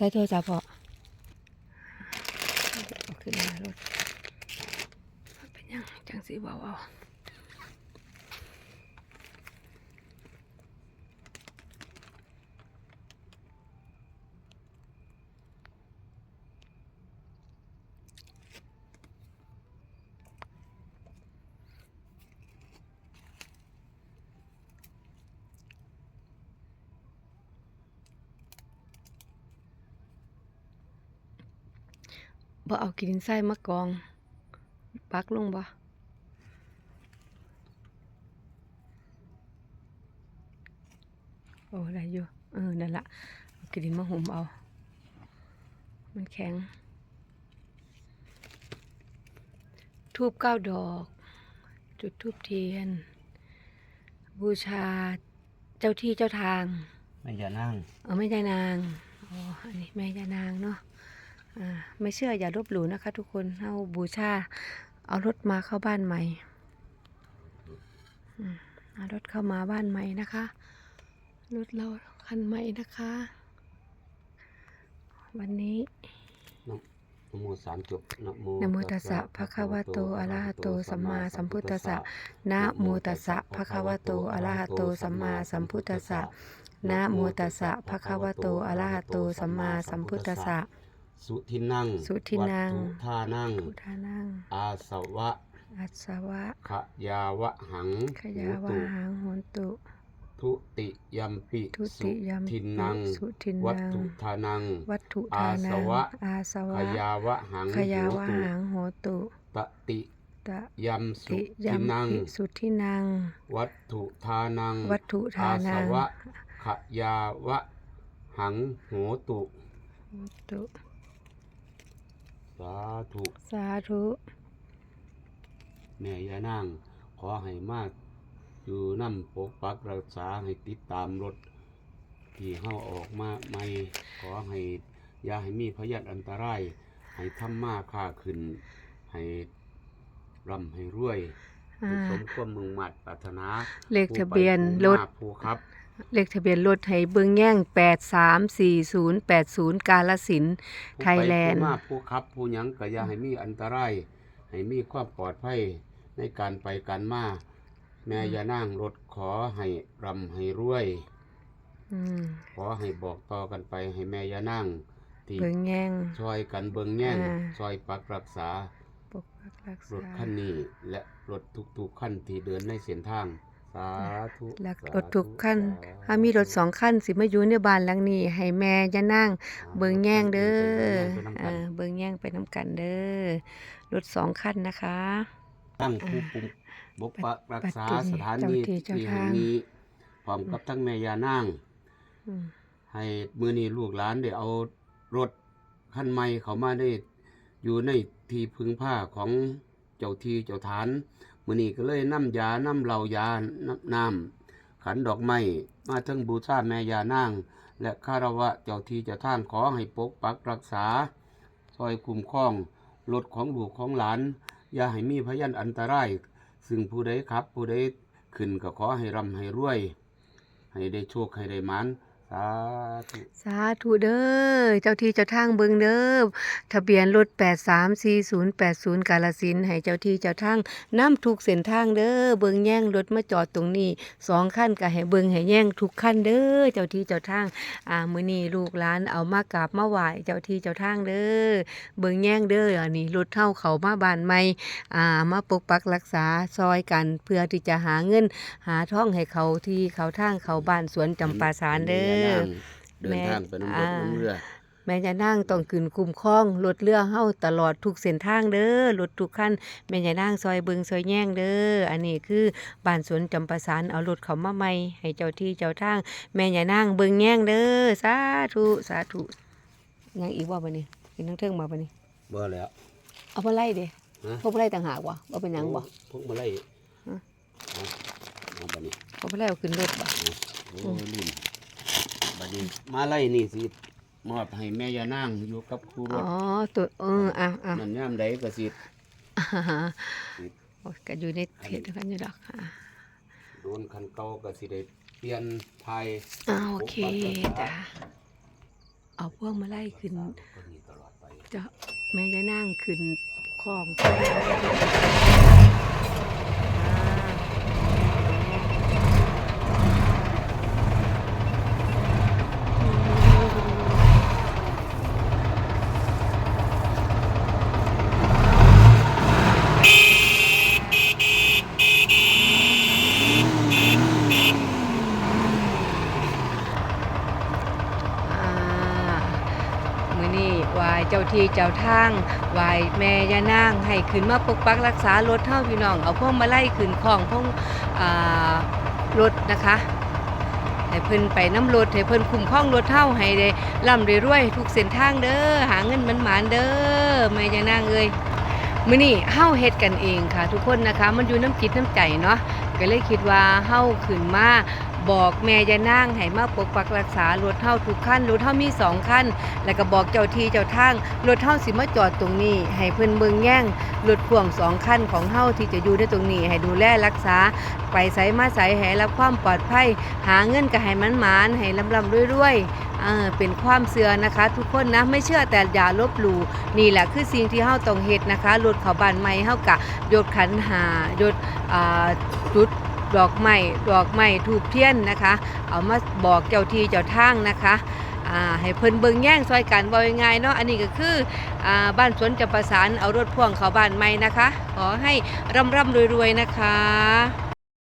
ใส่โทรศัพท์พอขึ้นมารถเป็นยังจังสีเบาเอา บ่เอากินไส้มะกอง ปักลงบ่โอ้ได้อยู่เออนั่นละเอากินมะหุมเอา มันแข็ง ทูบเก้าดอก จุดทูบเทียน บูชาเจ้าที่เจ้าทาง ไม่จะนั่งเอาแม่ยานาง อ๋อ อันนี้แม่ยานางเนาะอ่า ไม่เชื่ออย่าลบหลู่นะคะ ทุกคนเอาบูชา เอารถมาเข้าบ้านใหม่อืมเอารถเข้ามาบ้านใหม่นะคะรถเราคันใหม่นะคะ วันนี้นะโมสามจบนะโมนะโมตัสสะภะคะวะโตอะระหะโตสัมมาสัมพุทธัสสะนะโมตัสสะภะคะวะโตอะระหะโตสัมมาสัมพุทธัสสะนะโมตัสสะภะคะวะโตอะระหะโตสัมมาสัมพุทธัสสะ สุทินังสุทินัง วัตถุทานัง พุทธานัง อาสวะอัสสวะ ขยาวะหังขยาวาหุตุหังโหนตุ ทุติยัมปิทุสุติยัมทิปินัง สุทินวัตนัง ถุทานัง วัตถุอาทานัสงวะ อาสขวะ ยาวะหังขยาวาหุตุหังโหตุตติตะยัมสุติทิยัมนัง ปิสุทินัง วัตถุทานัง วัตถุทาอานัสงวะขยาวะหังโหตุ โหตุ สาธุสาธุแม่ยานางขอให้มากอยู่นำปกปักรักษาให้ติดตามรถที่เฮาออกมาใหม่ขอให้อย่าให้มีพยาธิอันตราย ให้ทำมาค้าขึ้น ให้ร่ำให้รวยอ่าสมความมุ่งมั่นปรารถนา เลขทะเบียนรถผู้ครับ เลขทะเบียนรถให้เบิ่งแย่ง834080 กาลสินธุ์ผู้ไทยแลนด์ ผู้มาผู้ครับผู้หยังก็อย่าให้มีอันตราย ให้มีความปลอดภัยในการไปการมา แม่ยานางรถขอให้ร่ำให้รวย อืมขอให้บอกต่อกันไปให้แม่ยานางที่เบิ่งแย่ง ช่วยกันเบิงแย่งอ่า ช่วยปักรักษาปกปักรักรถษา คันนี้และรถทุกๆขั้นที่เดินในเส้นทาง สาธุแล้วสารถทุกขั้นสธุถ้ามีรถสองขั้นสิมาอยู่ในบ้านหลังนี้ให้แม่จะนั่ง เบิ่งแย่งเด้อไปนำกัเอนอเบิ่งแย่งไปน้ำกันเด้อรถสองขั้นนะคะตั้งผู้ปุมบกปักรักษาปัจจุบันสถานีเจ้าที่เจ้าที่แห่งทางนี้พร้อมกับทั้งแม่ยานางอืมให้มือนี้ลูกหลานได้เอารถคันใหม่เขามาได้อยู่ในที่พึ่งผ้าของเจ้าที่เจ้าฐาน มือนี้ก็เลยนำยานำเหล่ายาน้ำนำขันดอกไม้มาทั้งบูชาแม่ยานาง และคารวะเจ้าที่เจ้าทางขอให้ปกปักรักษาซอยคุ้มครองรถของลูกของหลาน อย่าให้มีพยันอันตราย ซึ่งผู้ใดขับ ผู้ใดขึ้นก็ขอให้ร่ำให้รวย ให้ได้โชคให้ได้มัน สาธุ สาธุเด้อ เจ้าที่เจ้าทางเบิงเด้อ ทะเบียนรถ834080กาลสินธุ์ให้เจ้าที่เจ้าทางน้ำทุกเส้นทางเด้อ เบิงแย่งรถมาจอดตรงนี้สองคันก็ให้เบิงให้แย่งทุกคันเด้อ เจ้าที่เจ้าทาง อ่ามื้อนี้ลูกหลานเอามากราบมาไหว้เจ้าที่เจ้าทางเด้อ เบิงแย่งเด้ออันนี้รถเฮาเขามาบ้านใหม่อ่ามาปกปักรักษาซอยกันเพื่อที่จะหาเงิน หาท่องให้เขาที่เขาทางเขาบ้านสวนจำปาสารเด้อเดินทางไปน้ำรถอ่าน้ำเรือแม่จะนั่งต้องขึ้นคุ้มครองรถเรือเฮาตลอดทุกเส้นทางเด้อรถทุกคันแม่จะนั่งซอยเบิงซอยแย่งเด้ออันนี้คือบ้านสวนจำปาสารเอารถเขามาใหม่ให้เจ้าที่เจ้าทาง แม่อย่านั่งเบิงแย่งเด้อสาธุสาธุยังอีกว่าบัดนี้กินทั้งเทิงมาบัดนี้บ่แล้วเอามาไล่เด้ฮะพวกมาไล่ต่างหากว่ะบ่เป็นหยังบ่พวกมาไล่ฮะเอาเอาบัดนี้พวกมาไล่เอาขึ้นรถบ่โอ้ยลืม บัดนี้มาไล่นี่สิมอบให้แม่ยานางอยู่กับครูรอ๋ถอตัวเอออะอะนั่นยามใดก็สิอ่าฮะโอ้ยก็อยู่ในเขตเดียวกันอยู่ดอกค่ะ โดนคันเก่าก็สิได้เปลี่ยนไทยอ่าโอเคจ้ะเอาพวกมาไล่ขึ้นคนนี้ตลอดไป จะแม่จะนั่งขึ้นของอ่ามือนี่วาย เจ้าที่เจ้าทางวายแม่ย่านาง ให้ขึ้นมาปกปักรักษารถเท่าพี่น้อง เอาพวกมาไล่ขึ้นของพวกรถนะคะให้เพิ่นไปน้ำรถให้เพิ่นคุ้มครองรถเท่าให้ได้ร่ำได้รวยทุกเส้นทางเด้อหาเงินมันหมานเด้อแม่ย่านางเอ้ยมื้อนี้เฮาเฮ็ดกันเองค่ะ ทุกคนนะคะ มันอยู่น้ำจิตน้ำใจเนาะก็เลยคิดว่าเฮาขึ้นมา บอกแม่ย่านางให้มาปกปักรักษารถเฮาทุกคันรถเฮามีสองคันแล้วก็บอกเจ้าที่เจ้าทางรถเฮาสิมาจอดตรงนี้ ให้เพิ่นเบิ่งแย่งรถพ่วงสองคันของเฮาที่จะอยู่ในตรงนี้ให้ดูแลรักษา ไปไสมาไสให้รับความปลอดภัย หาเงินก็ให้มันหมานให้ลำลำรวยๆเออเป็นความเสื่อนะคะ ทุกคนนะไม่เชื่อแต่อย่าลบหลู่นี่แหละคือสิ่งที่เฮาต้องเฮ็ดนะคะรถเขาบานใหม่เฮากะยดขันหายดอ่าจุด ดอกไม้ดอกไม้ทูบเทียนนะคะ เอามาบอกเจ้าที่เจ้าทางนะคะให้เพิ่นเบิงแย่งซอยกันบ่ง่ายเนาะอันนี้ก็คืออบ้านสวนจะประสานเอารถพ่วงเข้าบ้านใหม่นะคะ ขอให้ร่ำร่ำรวยๆนะคะ